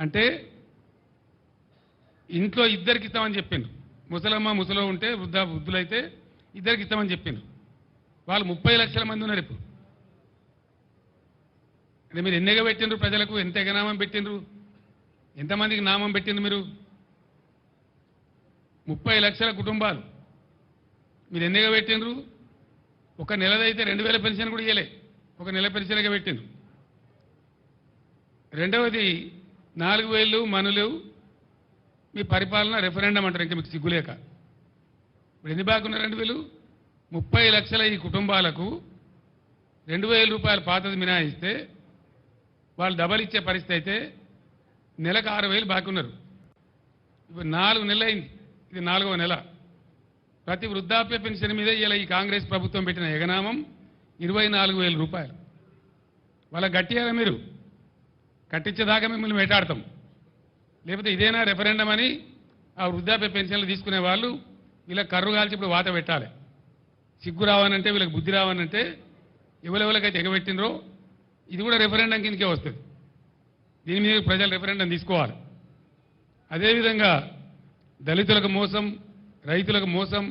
అంటే ఇంట్లో ఇద్దరికి ఇస్తామని చెప్పిండ్రు. ముసలమ్మ ముసలో ఉంటే వృద్ధ వృద్ధులైతే ఇద్దరికి ఇస్తామని చెప్పిండ్రు. వాళ్ళు ముప్పై లక్షల మంది ఉన్నారు ఇప్పుడు. అంటే మీరు ఎన్నిగా పెట్టిండ్రు ప్రజలకు? ఎంత ఎగనామం పెట్టిండ్రు? ఎంతమందికి నామం పెట్టిండ్రు మీరు? ముప్పై లక్షల కుటుంబాలు. మీరు ఎన్నిగా పెట్టిండ్రు? ఒక నెలదైతే రెండు వేల పెన్షన్ కూడా ఇవ్వలే ఒక నెల పెన్షన్గా పెట్టిండ్రు. రెండవది నాలుగు వేలు మనులు మీ పరిపాలన రెఫరెండం అంటారు ఇంకా మీకు సిగ్గులేక ఇప్పుడు ఎన్ని బాగున్నారు రెండు వేలు? ముప్పై లక్షల ఈ కుటుంబాలకు రెండు వేల రూపాయల పాతది మినాయిస్తే వాళ్ళు డబల్ ఇచ్చే పరిస్థితి అయితే నెలకు ఆరు వేలు బాకీ ఉన్నారు. ఇప్పుడు నాలుగు నెలలు అయింది ఇది నాలుగవ నెల. ప్రతి వృద్ధాప్య పెన్షన్ మీద ఇలా ఈ కాంగ్రెస్ ప్రభుత్వం పెట్టిన ఎగనామం ఇరవై నాలుగు వేల రూపాయలు. వాళ్ళ గట్టియారా మీరు? కట్టించేదాకా మిమ్మల్ని వేటాడతాం. లేకపోతే ఇదేనా రెఫరెండం అని ఆ వృద్ధాప్య పెన్షన్లు తీసుకునే వాళ్ళు వీళ్ళకి కర్రు కాల్చి ఇప్పుడు వాత పెట్టాలి. సిగ్గు రావనంటే వీళ్ళకి బుద్ధి రావనంటే ఎవరెవరికైతే ఎగబెట్టినరో ఇది కూడా రెఫరెండం కిందకే వస్తుంది. దీని మీద ప్రజలు రెఫరెండం తీసుకోవాలి. అదేవిధంగా దళితులకు మోసం రైతులకు మోసం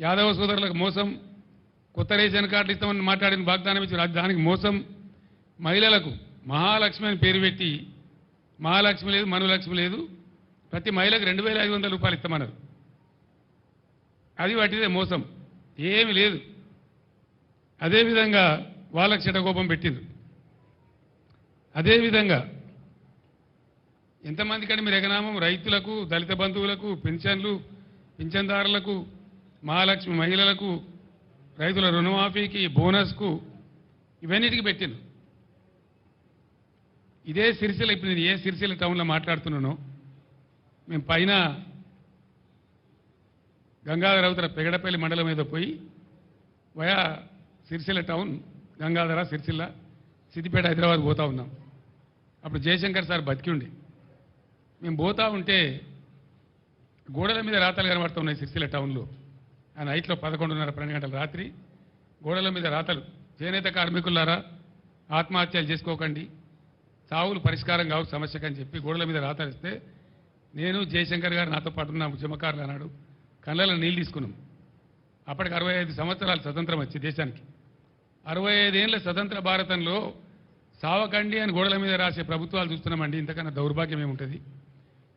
యాదవ సోదరులకు మోసం కొత్త రేషన్ కార్డులు ఇస్తామని మాట్లాడిన వాగ్దానం ఇచ్చి దానికి మోసం మహిళలకు మహాలక్ష్మి అని పేరు పెట్టి మహాలక్ష్మి లేదు మనులక్ష్మి లేదు. ప్రతి మహిళకు రెండు వేల ఐదు వందల రూపాయలు ఇస్తామన్నారు. అది వాటిదే మోసం. ఏమి లేదు. అదేవిధంగా వాళ్ళకి చెడకోపం పెట్టింది అదేవిధంగా ఎంతమంది కంటే మీరు ఎగనామం? రైతులకు దళిత బంధువులకు పెన్షన్లు పింఛన్దారులకు మహాలక్ష్మి మహిళలకు రైతుల రుణమాఫీకి బోనస్కు ఇవన్నిటికి పెట్టింది ఇదే సిరిసిల్ల ఇప్పుడు నేను ఏ సిరిసిల్ల టౌన్లో మాట్లాడుతున్నానో మేము పైన గంగాధర అవతల పెగడపల్లి మండలం మీద పోయి వయా సిరిసిల్ల టౌన్ గంగాధర సిరిసిల్ల సిద్దిపేట హైదరాబాద్ పోతా ఉన్నాం. అప్పుడు జయశంకర్ సార్ బతికి ఉండి మేము పోతా ఉంటే గోడల మీద రాతలు కనబడుతున్నాయి సిరిసిల్ల టౌన్లో. ఆ నైట్లో పదకొండున్నర పన్నెండు గంటల రాత్రి గోడల మీద రాతలు. చేనేత కార్మికులారా ఆత్మహత్యలు చేసుకోకండి. సాగులు పరిష్కారం కావు సమస్య అని చెప్పి గోడల మీద రాతరిస్తే నేను జయశంకర్ గారు నాతో పాటు నా ఉద్యమకారులు అన్నాడు. కళ్ళలో నీళ్ళు తీసుకున్నాం. అప్పటికి అరవై ఐదు సంవత్సరాలు స్వతంత్రం వచ్చి దేశానికి. అరవై ఐదేళ్ళ స్వతంత్ర భారతంలో సావకండి అని గోడల మీద రాసే ప్రభుత్వాలు చూస్తున్నామండి. ఇంతకన్నా దౌర్భాగ్యం ఏముంటుంది?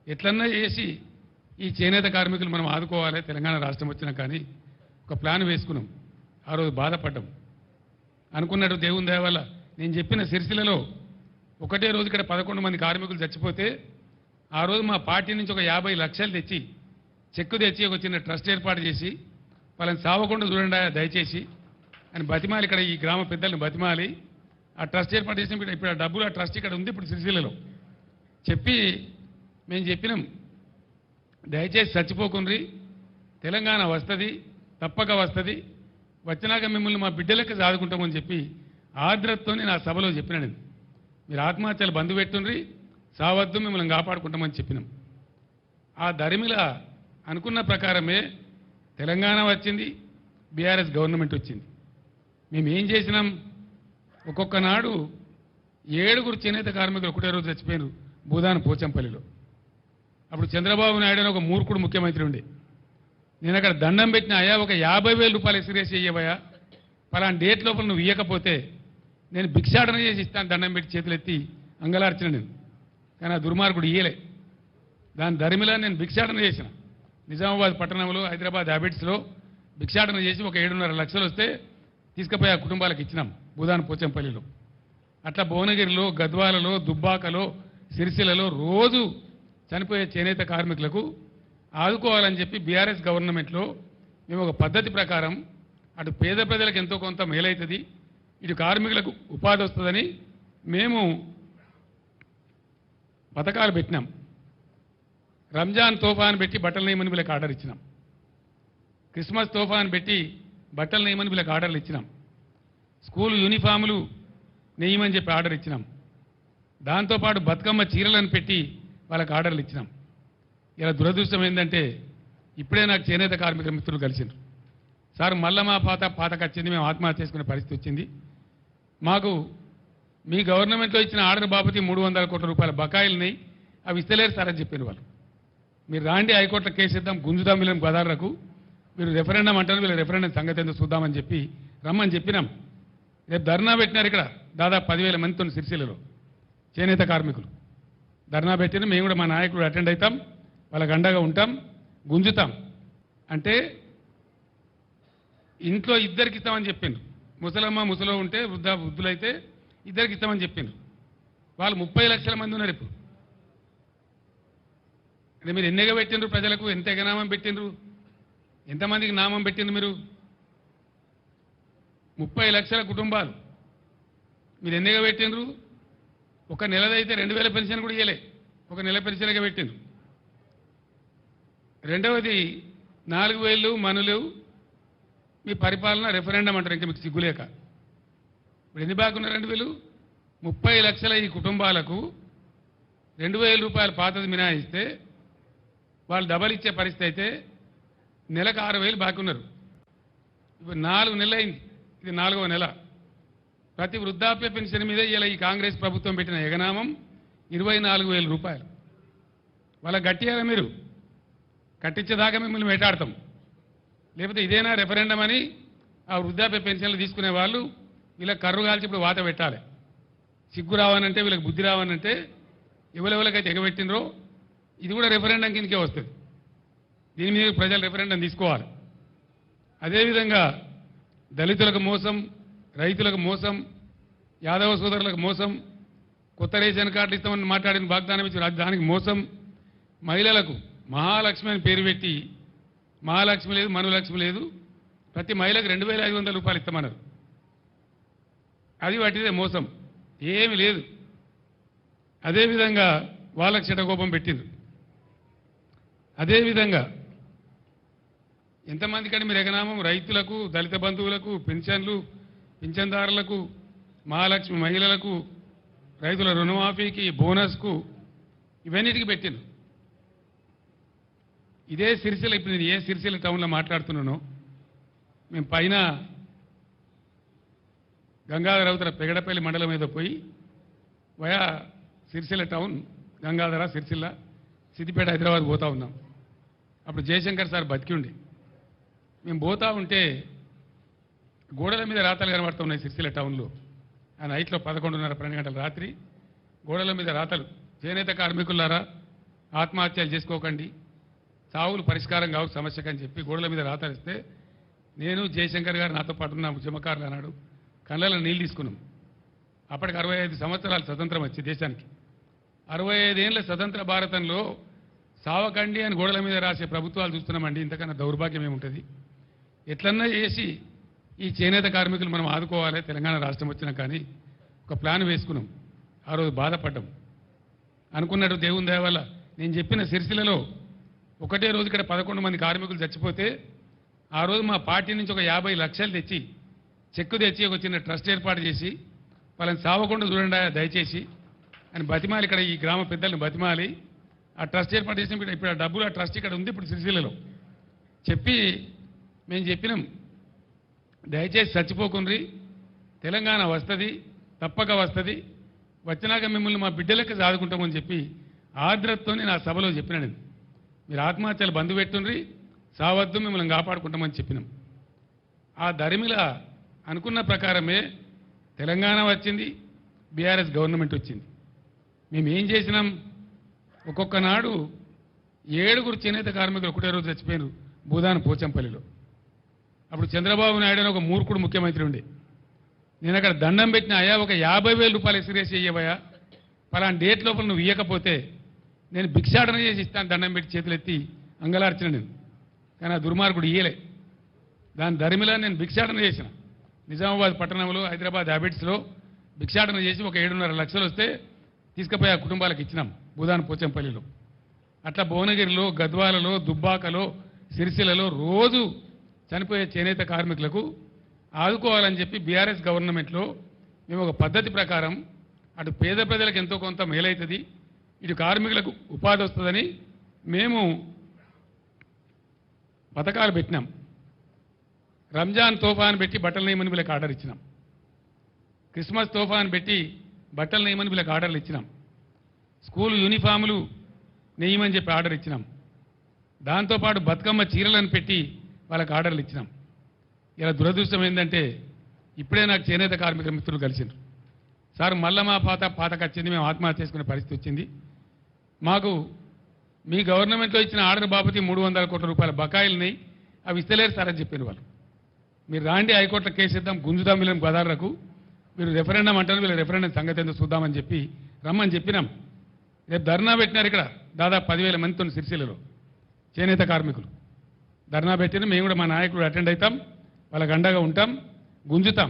ఎట్లన్నా చేసి ఈ చేనేత కార్మికులు మనం ఆదుకోవాలి తెలంగాణ రాష్ట్రం వచ్చినా కానీ ఒక ప్లాన్ వేసుకున్నాం. ఆ రోజు బాధపడ్డాం. అనుకున్నట్టు దేవుని దయ వల్ల. నేను చెప్పిన సిరిసిలలో ఒకటే రోజు ఇక్కడ పదకొండు మంది కార్మికులు చచ్చిపోతే ఆ రోజు మా పార్టీ నుంచి ఒక యాభై లక్షలు తెచ్చి చెక్కు తెచ్చి ఒక చిన్న ట్రస్ట్ ఏర్పాటు చేసి వాళ్ళని సావకుండా చూడండి దయచేసి అని బతిమాలి ఇక్కడ ఈ గ్రామ పెద్దల్ని బతిమాలి. ఆ ట్రస్ట్ ఏర్పాటు చేసిన ఇప్పుడు- ఆ డబ్బులు ఆ ట్రస్ట్ ఇక్కడ ఉంది ఇప్పుడు సిరిసిల్లలో. చెప్పి మేము చెప్పినాం దయచేసి చచ్చిపోకుండ్రి తెలంగాణ వస్తుంది తప్పక వస్తుంది వచ్చినాక మిమ్మల్ని మా బిడ్డలకి సాదుకుంటామని చెప్పి ఆర్ద్రతతో నేను ఆ సభలో చెప్పినాను మీరు ఆత్మహత్యలు బంధు పెట్టుండ్రి సావద్దు మిమ్మల్ని కాపాడుకుంటామని చెప్పినాం. ఆ దరిమిల అనుకున్న ప్రకారమే తెలంగాణ వచ్చింది బీఆర్ఎస్ గవర్నమెంట్ వచ్చింది. మేము ఏం చేసినాం? ఒక్కొక్క నాడు ఏడుగురు చేనేత కార్మికులు ఒకటే రోజు చచ్చిపోయారు భూదాన పోచంపల్లిలో. అప్పుడు చంద్రబాబు నాయుడు అని ఒక మూర్ఖుడు ముఖ్యమంత్రి ఉండే. నేను అక్కడ దండం పెట్టిన అయ్యా ఒక యాభై వేల రూపాయలు ఎక్స్గ్రేస్ చేయబోయా పలానా డేట్ లోపల నువ్వు ఇవ్వకపోతే నేను భిక్షాటన చేసి ఇస్తాను దండం పెట్టి చేతులు ఎత్తి అంగలార్చిన నేను. కానీ ఆ దుర్మార్గుడు ఇయ్యలే దాని ధరిమిలా నేను భిక్షాటన చేసిన. నిజామాబాద్ పట్టణంలో హైదరాబాద్ హ్యాబిట్స్లో భిక్షాటన చేసి ఒక ఏడున్నర లక్షలు వస్తే తీసుకుపోయి ఆ కుటుంబాలకు ఇచ్చినాం భూదాన్ పోచంపల్లిలో. అట్లా భువనగిరిలో గద్వాలలో దుబ్బాకలో సిరిసిల్లలో రోజు చనిపోయే చేనేత కార్మికులకు ఆదుకోవాలని చెప్పి బీఆర్ఎస్ గవర్నమెంట్లో మేము ఒక పద్ధతి ప్రకారం అటు పేద ప్రజలకు ఎంతో కొంత మేలవుతుంది ఇటు కార్మికులకు ఉపాధి వస్తుందని మేము పథకాలు పెట్టినాం. రంజాన్ తోఫాన్ పెట్టి బట్టలు నేయమని వీళ్ళకి ఆర్డర్ ఇచ్చినాం. క్రిస్మస్ తోఫాన్ పెట్టి బట్టలు నేయమని వీళ్ళకి ఆర్డర్లు ఇచ్చినాం. స్కూల్ యూనిఫాములు నెయ్యమని చెప్పి ఆర్డర్ ఇచ్చినాం. దాంతోపాటు బతుకమ్మ చీరలను పెట్టి వాళ్ళకి ఆర్డర్లు ఇచ్చినాం. ఇలా దురదృష్టం ఏంటంటే ఇప్పుడే నాకు చేనేత కార్మిక మిత్రులు కలిసిండ్రు సార్ మళ్ళా మా పాత పాతకు వచ్చింది మేము ఆత్మహత్య చేసుకునే పరిస్థితి వచ్చింది. మాకు మీ గవర్నమెంట్లో ఇచ్చిన ఆర్డర్ బాపతి మూడు వందల కోట్ల రూపాయల బకాయిలున్నాయి. అవి ఇస్తలేరు సార్ అని చెప్పారు వాళ్ళు. మీరు రాండి హైకోర్టులో కేసు ఇద్దాం గుంజుదాం వీళ్ళని గదారకు మీరు రెఫరెండం అంటారు వీళ్ళ రెఫరెండం సంగతి ఏందో చూద్దామని చెప్పి రమ్మని చెప్పినాం. రేపు ధర్నా పెట్టినారు ఇక్కడ దాదాపు పదివేల మందితో సిరిసిల్లలో చేనేత కార్మికులు. ధర్నా పెట్టిన మేము కూడా మా నాయకుడు అటెండ్ అవుతాం వాళ్ళకి అండగా ఉంటాం గుంజుతాం. అంటే ఇంట్లో ఇద్దరికి ఇస్తామని చెప్పిండ్రు. ముసలమ్మ ముసలో ఉంటే వృద్ధ వృద్ధులైతే ఇద్దరికి ఇస్తామని చెప్పిండ్రు. వాళ్ళు ముప్పై లక్షల మంది ఉన్నారు ఇప్పుడు. అంటే మీరు ఎన్నిగా పెట్టిండ్రు ప్రజలకు? ఎంత ఎగనామం పెట్టిండ్రు? ఎంతమందికి నామం పెట్టిండ్రు మీరు? ముప్పై లక్షల కుటుంబాలు. మీరు ఎన్నిగా పెట్టిండ్రు? ఒక నెలదైతే రెండు వేల పెన్షన్ కూడా ఇవ్వలే ఒక నెల పెన్షన్గా పెట్టిండ్రు. రెండవది నాలుగు వేలు మనులు మీ పరిపాలన రెఫరెండం అంటారు ఇంకా మీకు సిగ్గులేక ఇప్పుడు ఎన్ని బాగున్నారండి రెండు వేలు ముప్పై లక్షల ఈ కుటుంబాలకు రెండు వేల రూపాయల పాతది మినాయిస్తే వాళ్ళు డబల్ ఇచ్చే పరిస్థితి అయితే నెలకు ఆరు వేలు బాకీ ఉన్నారు. ఇప్పుడు నాలుగు నెలలు అయింది ఇది నాలుగవ నెల. ప్రతి వృద్ధాప్య పెన్షన్ మీద ఇలా ఈ కాంగ్రెస్ ప్రభుత్వం పెట్టిన ఎగనామం ఇరవై నాలుగు వేల రూపాయలు. వాళ్ళ గట్టియారా మీరు? కట్టించేదాకా మిమ్మల్ని వేటాడతాం. లేకపోతే ఇదేనా రెఫరెండం అని ఆ వృద్ధాప్య పెన్షన్లు తీసుకునే వాళ్ళు వీళ్ళకి కర్రు కాల్చి ఇప్పుడు వాత పెట్టాలి. సిగ్గు రావనంటే వీళ్ళకి బుద్ధి రావనంటే ఎవరెవరికైతే ఎగబెట్టినరో ఇది కూడా రెఫరెండం కిందకే వస్తుంది. దీని మీద ప్రజలు రెఫరెండం తీసుకోవాలి. అదేవిధంగా దళితులకు మోసం రైతులకు మోసం యాదవ సోదరులకు మోసం కొత్త రేషన్ కార్డులు ఇస్తామని మాట్లాడిన వాగ్దానం ఇచ్చి రాజధానికి మోసం మహిళలకు మహాలక్ష్మి అని పేరు పెట్టి మహాలక్ష్మి లేదు మనులక్ష్మి లేదు. ప్రతి మహిళకు రెండు వేల ఐదు వందల రూపాయలు ఇస్తామన్నారు. అది వాటిదే మోసం. ఏమి లేదు. అదేవిధంగా వాళ్ళకు చెడకోపం పెట్టింది. అదేవిధంగా ఎంతమంది కానీ మీరు ఎగనామం? రైతులకు దళిత బంధువులకు పెన్షన్లు పింఛన్దారులకు మహాలక్ష్మి మహిళలకు రైతుల రుణమాఫీకి బోనస్కు ఇవన్నిటికి పెట్టింది ఇదే సిరిసిల్ల ఇప్పుడు నేను ఏ సిరిసిల్ల టౌన్లో మాట్లాడుతున్నానో మేము పైన గంగాధర అవతల పెగడపల్లి మండలం మీద పోయి వయా సిరిసిల్ల టౌన్ గంగాధర సిరిసిల్ల సిద్దిపేట హైదరాబాద్ పోతా ఉన్నాం. అప్పుడు జయశంకర్ సార్ బతికి ఉండి మేము పోతా ఉంటే గోడల మీద రాతలు కనబడుతున్నాయి సిరిసిల్ల టౌన్లో. ఆ నైట్లో పదకొండున్నర పన్నెండు గంటల రాత్రి గోడల మీద రాతలు. చేనేత కార్మికులారా ఆత్మహత్యలు చేసుకోకండి. సావులు పరిష్కారం కావు సమస్య కని చెప్పి గోడల మీద రాతరిస్తే నేను జయశంకర్ గారు నాతో పాటు నా ఉద్యమకారులు అన్నాడు. కళ్ళలో నీళ్ళు తీసుకున్నాం. అప్పటికి అరవై ఐదు సంవత్సరాలు స్వతంత్రం వచ్చి దేశానికి. అరవై ఐదేళ్ళ స్వతంత్ర భారతంలో సావకండి అని గోడల మీద రాసే ప్రభుత్వాలు చూస్తున్నామండి. ఇంతకన్నా దౌర్భాగ్యం ఏముంటుంది? ఎట్లన్నా చేసి ఈ చేనేత కార్మికులు మనం ఆదుకోవాలి తెలంగాణ రాష్ట్రం వచ్చినా కానీ ఒక ప్లాన్ వేసుకున్నాం. ఆ రోజు బాధపడ్డాం. అనుకున్నట్టు దేవుని దయ వల్ల. నేను చెప్పిన సిరిసిలలో ఒకటే రోజు ఇక్కడ పదకొండు మంది కార్మికులు చచ్చిపోతే ఆ రోజు మా పార్టీ నుంచి ఒక యాభై లక్షలు తెచ్చి చెక్కు తెచ్చి ఒక చిన్న ట్రస్ట్ ఏర్పాటు చేసి వాళ్ళని సావకుండా చూడండి దయచేసి అని బతిమాలి ఇక్కడ ఈ గ్రామ పెద్దల్ని బతిమాలి. ఆ ట్రస్ట్ ఏర్పాటు చేసిన ఇప్పుడు- ఆ డబ్బులు ఆ ట్రస్ట్ ఇక్కడ ఉంది ఇప్పుడు సిరిసిల్లలో. చెప్పి మేము చెప్పినాం దయచేసి చచ్చిపోకుండ్రి తెలంగాణ వస్తుంది తప్పక వస్తుంది వచ్చినాక మిమ్మల్ని మా బిడ్డలకి సాదుకుంటామని చెప్పి ఆర్ద్రతతో నేను ఆ సభలో చెప్పినాను మీరు ఆత్మహత్యలు బంధు పెట్టుండ్రి సావద్దు మిమ్మల్ని కాపాడుకుంటామని చెప్పినాం. ఆ దరిమిల అనుకున్న ప్రకారమే తెలంగాణ వచ్చింది బీఆర్ఎస్ గవర్నమెంట్ వచ్చింది. మేము ఏం చేసినాం? ఒక్కొక్క నాడు ఏడుగురు చేనేత కార్మికులు ఒకటే రోజు చచ్చిపోయారు భూదాన పోచంపల్లిలో. అప్పుడు చంద్రబాబు నాయుడు అని ఒక మూర్ఖుడు ముఖ్యమంత్రి ఉండే. నేను అక్కడ దండం పెట్టిన అయ్యా ఒక యాభై వేల రూపాయలు ఎక్స్రేస్ చేయబోయా పలానా డేట్ లోపల నువ్వు ఇవ్వకపోతే నేను భిక్షాటన చేసి ఇస్తాను దండం పెట్టి చేతులు ఎత్తి అంగలార్చిన నేను. కానీ ఆ దుర్మార్గుడు ఇయ్యలే దాని ధరిమిలా నేను భిక్షాటన చేసిన. నిజామాబాద్ పట్టణంలో హైదరాబాద్ హ్యాబిట్స్లో భిక్షాటన చేసి ఒక ఏడున్నర లక్షలు వస్తే తీసుకుపోయి ఆ కుటుంబాలకు ఇచ్చినాం భూదాన్ పోచంపల్లిలో. అట్లా భువనగిరిలో గద్వాలలో దుబ్బాకలో సిరిసిల్లలో రోజు చనిపోయే చేనేత కార్మికులకు ఆదుకోవాలని చెప్పి బీఆర్ఎస్ గవర్నమెంట్లో మేము ఒక పద్ధతి ప్రకారం అటు పేద ప్రజలకు ఎంతో కొంత మేలవుతుంది ఇటు కార్మికులకు ఉపాధి వస్తుందని మేము పథకాలు పెట్టినాం. రంజాన్ తోఫాన్ పెట్టి బట్టలు నేయమని వీళ్ళకి ఆర్డర్ ఇచ్చినాం. క్రిస్మస్ తోఫాన్ పెట్టి బట్టలు నేయమని వీళ్ళకి ఆర్డర్లు ఇచ్చినాం. స్కూల్ యూనిఫాములు నెయ్యమని చెప్పి ఆర్డర్ ఇచ్చినాం. దాంతోపాటు బతుకమ్మ చీరలను పెట్టి వాళ్ళకి ఆర్డర్లు ఇచ్చినాం. ఇలా దురదృష్టం ఏంటంటే ఇప్పుడే నాకు చేనేత కార్మిక మిత్రులు కలిసిండ్రు సార్ మళ్ళా మా పాత పాతకొచ్చింది మేము ఆత్మహత్య చేసుకునే పరిస్థితి వచ్చింది. మాకు మీ గవర్నమెంట్లో ఇచ్చిన ఆర్డర్ బాపతి మూడు వందల కోట్ల రూపాయల బకాయిలున్నాయి. అవి ఇస్తలేరు సార్ అని చెప్పారు వాళ్ళు. మీరు రాండి హైకోర్టులో కేసు ఇద్దాం గుంజుదాం వీళ్ళని గదార్లకు మీరు రెఫరెండం అంటారు వీళ్ళ రెఫరెండం సంగతి ఏందో చూద్దామని చెప్పి రమ్మని చెప్పినాం. రేపు ధర్నా పెట్టినారు ఇక్కడ దాదాపు పదివేల మందితో సిరిసిల్లలో చేనేత కార్మికులు. ధర్నా పెట్టిన మేము కూడా మా నాయకుడు అటెండ్ అవుతాం వాళ్ళకి అండగా ఉంటాం గుంజుతాం.